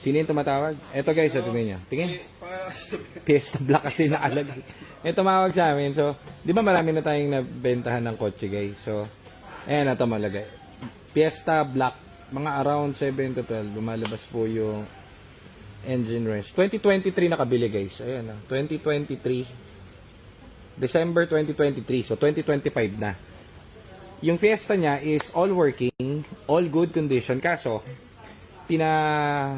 Sino yung tumatawag? Eto guys, ito niyo. Tingin. Fiesta Black kasi nakalagay. May tumawag sa amin. So, di ba marami na tayong nabentahan ng kotse guys. So, ayan na malagay. Fiesta Black. Mga around 7 to 12. Lumalabas po yung engine range. 2023 nakabili guys. Ayan na. 2023. December 2023. So, 2025 na. Yung Fiesta niya is all working, all good condition. Kaso, pina,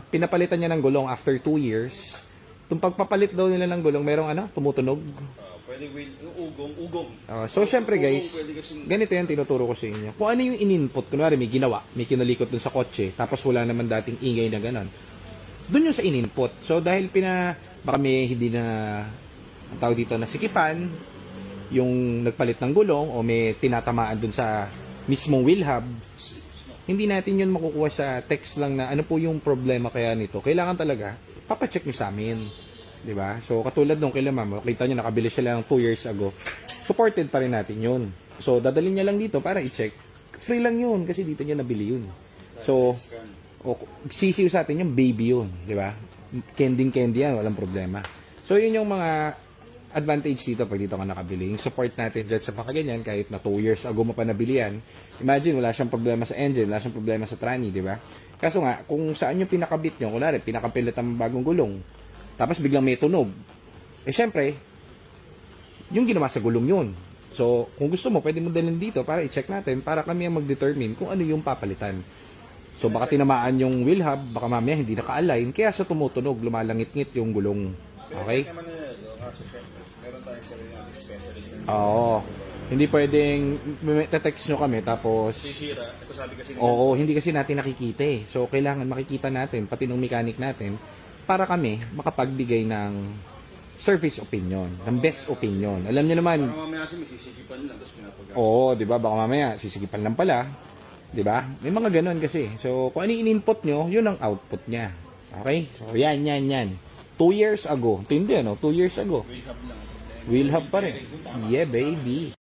pinapalitan niya ng gulong after 2 years. Itong pagpapalit daw nila ng gulong, merong ano, tumutunog. Ah, pwede wheel, yung ugong, ugong. Uh, so, syempre guys, Ugong, pwede kasing- ganito yan tinuturo ko sa inyo. Kung ano yung in-input, kunwari may ginawa, may kinalikot dun sa kotse, tapos wala naman dating ingay na ganon. Dun yung sa in-input. So, dahil pina, baka may hindi na, ang tawag dito, nasikipan, yung nagpalit ng gulong, o may tinatamaan dun sa mismong wheel hub, hindi natin yun makukuha sa text lang na ano po yung problema kaya nito. Kailangan talaga, papacheck nyo sa amin. ba? So, katulad nung kila ma'am, kita nyo, nakabili siya lang 2 years ago. Supported pa rin natin yun. So, dadalhin niya lang dito para i-check. Free lang yun kasi dito niya nabili yun. So, o, sisiw sa atin yung baby yun. Ba? Kending candy yan, walang problema. So, yun yung mga advantage dito pag dito ka nakabili. Yung support natin dyan sa mga ganyan, kahit na 2 years ago mo pa nabili yan, imagine, wala siyang problema sa engine, wala siyang problema sa tranny, di ba? Kaso nga, kung saan yung pinakabit nyo, kunwari, pinakapilit ang bagong gulong, tapos biglang may tunog, eh syempre, yung ginawa sa gulong yun. So, kung gusto mo, pwede mo dalhin dito para i-check natin, para kami ang mag-determine kung ano yung papalitan. So, baka tinamaan yung wheel hub, baka mamaya hindi naka-align, kaya sa tumutunog, lumalangit-ngit yung gulong. Okay? Naman meron tayong sarili nating specialist na Oo. Hindi pwedeng may- te-text nyo kami tapos sisira. Ito sabi kasi nila, Oo, hindi kasi natin nakikita eh. So kailangan makikita natin pati ng mechanic natin para kami makapagbigay ng service opinion, ng best opinion. Alam niyo naman, parang mamaya kasi may sisikipan lang, tapos pinapagas. oo, 'di ba? Baka mamaya sisigipan lang pala. 'Di ba? May mga ganoon kasi. So kung ano yung in-input nyo, yun ang output niya. Okay? So yan, yan, yan. Two years ago. Tindi ano? Two years ago. Wheel hub pa rin. Yeah, baby.